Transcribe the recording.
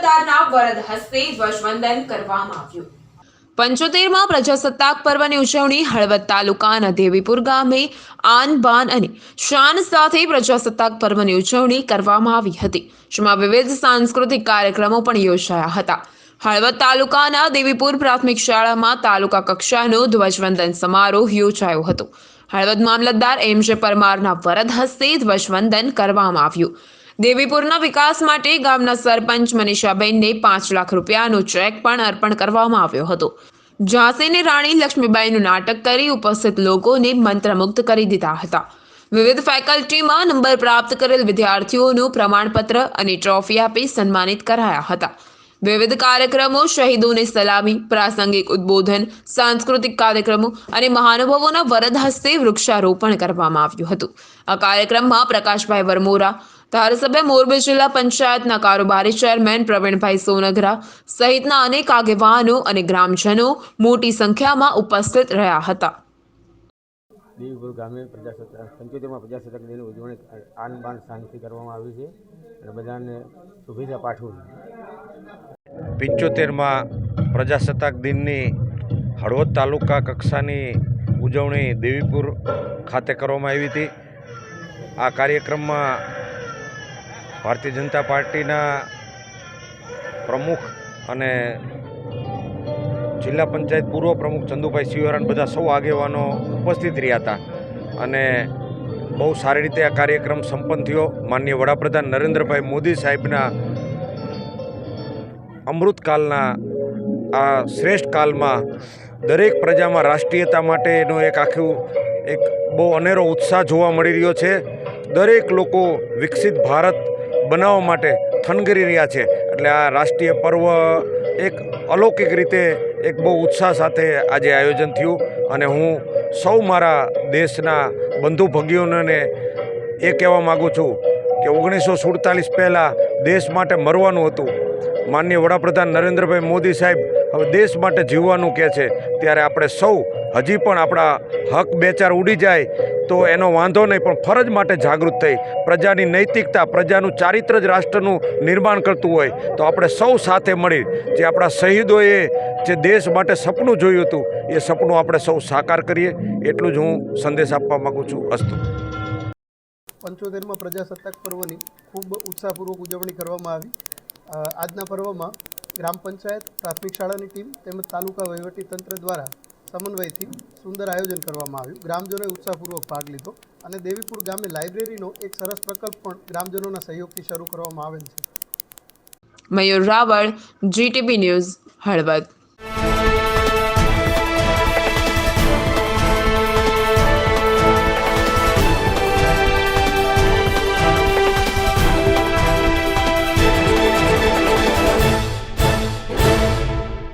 મામલતદારના વરદ હસ્તે ધ્વજવંદન કરવામાં આવ્યું. પંચોતેરમાં પ્રજાસત્તાક પર્વની ઉજવણી હળવદ તાલુકાના દેવીપુર ગામે આન બાન અને શાન સાથે પ્રજાસત્તાક પર્વની ઉજવણી કરવામાં આવી હતી, જેમાં વિવિધ સાંસ્કૃતિક કાર્યક્રમો પણ યોજાયા હતા. હળવદ તાલુકાના દેવીપુર પ્રાથમિક શાળામાં તાલુકા કક્ષાનો ધ્વજવંદન સમારોહ યોજાયો હતો. હળવદ મામલતદાર એમ જે પરમારના વરદ હસ્તે ધ્વજવંદન કરવામાં આવ્યું. દેવીપુરના વિકાસ માટે ગામના સરપંચ મનીષાબેનને પાંચ લાખ રૂપિયાનો ચેક પણ અર્પણ કરવામાં આવ્યો હતો. ઝાંસીની રાણી લક્ષ્મીબાઈનું નાટક કરી ઉપસ્થિત લોકોને મંત્રમુગ્ધ કરી દીધા હતા. વિવિધ ફેકલ્ટીમાં નંબર પ્રાપ્ત કરેલ વિદ્યાર્થીઓનું પ્રમાણપત્ર અને ટ્રોફી આપી સન્માનિત કરાયા હતા. વિવિધ કાર્યક્રમો, શહીદોને સલામી, પ્રાસંગિક ઉદ્બોધન, સાંસ્કૃતિક કાર્યક્રમો અને મહાનુભાવોના વરદ હસ્તે વૃક્ષારોપણ કરવામાં આવ્યું હતું. આ કાર્યક્રમમાં પ્રકાશભાઈ વરમોરા ધારાસભ્ય મોરબી જિલ્લા પંચાયતના કારોબારી ચેરમેન પ્રવીણભાઈ સોનગરા સહિતના અનેક આગેવાનો અને ગ્રામજનો મોટી સંખ્યામાં ઉપસ્થિત રહ્યા હતા. દેવીપુર ગામે પ્રજાસત્તાક પંચોતેરમાં પ્રજાસત્તાક દિનની ઉજવણી આન બાન શાંતિ કરવામાં આવી છે અને બધાને શુભેચ્છા પાઠવું છું. પંચોતેરમાં પ્રજાસત્તાક દિનની હળવદ તાલુકા કક્ષાની ઉજવણી દેવીપુર ખાતે કરવામાં આવી હતી. આ કાર્યક્રમમાં ભારતીય જનતા પાર્ટીના પ્રમુખ અને જિલ્લા પંચાયત પૂર્વ પ્રમુખ ચંદુભાઈ શિવરાન બધા સૌ આગેવાનો ઉપસ્થિત રહ્યા હતા. અને બહુ સારી રીતે આ કાર્યક્રમ સંપન્ન થયો. માનનીય વડાપ્રધાન નરેન્દ્રભાઈ મોદી સાહેબના અમૃતકાલના આ શ્રેષ્ઠ કાલમાં દરેક પ્રજામાં રાષ્ટ્રીયતા માટેનો એક આખું એક બહુ અનેરો ઉત્સાહ જોવા મળી રહ્યો છે. દરેક લોકો વિકસિત ભારત બનાવવા માટે થનગરી રહ્યા છે. એટલે આ રાષ્ટ્રીય પર્વ એક અલૌકિક રીતે એક બહુ ઉત્સાહ સાથે આજે આયોજન થયું અને હું સૌ મારા દેશના બંધુ ભગીઓને એ કહેવા માગું છું કે ઓગણીસો સુડતાલીસ પહેલાં દેશ માટે મરવાનું હતું. માનનીય વડાપ્રધાન નરેન્દ્રભાઈ મોદી સાહેબ હવે દેશ માટે જીવવાનું કહે છે, ત્યારે આપણે સૌ, હજી પણ આપણા હક બે ચાર ઉડી જાય, તો એનો વાંધો નહીં, પણ ફરજ માટે જાગૃત થઈ, પ્રજાની નૈતિકતા, પ્રજાનું ચારિત્ર જ રાષ્ટ્રનું નિર્માણ કરતું હોય, તો આપણે સૌ સાથે મળી, જે આપણા શહીદોએ જે દેશ માટે સપનું જોયું હતું, એ સપનું આપણે સૌ સાકાર કરીએ, એટલું જ હું સંદેશ આપવા માગું છું, અસ્તુ. પંચોતેરમાં પ્રજાસત્તાક પર્વની ખૂબ ઉત્સાહપૂર્વક ઉજવણી કરવામાં આવી. આજના પર્વમાં ગ્રામ પંચાયત, પ્રાથમિક શાળાની ટીમ તેમજ તાલુકા વહીવટી તંત્ર દ્વારા સમન્વયથી સુંદર આયોજન કરવામાં આવ્યું. ગ્રામજનોએ ઉત્સાહપૂર્વક ભાગ લીધો અને દેવીપુર ગામે લાઇબ્રેરીનો એક સરસ પ્રકલ્પ પણ ગ્રામજનોના સહયોગથી શરૂ કરવામાં આવેલ છે. Mayur Raval GTB news, Halvad.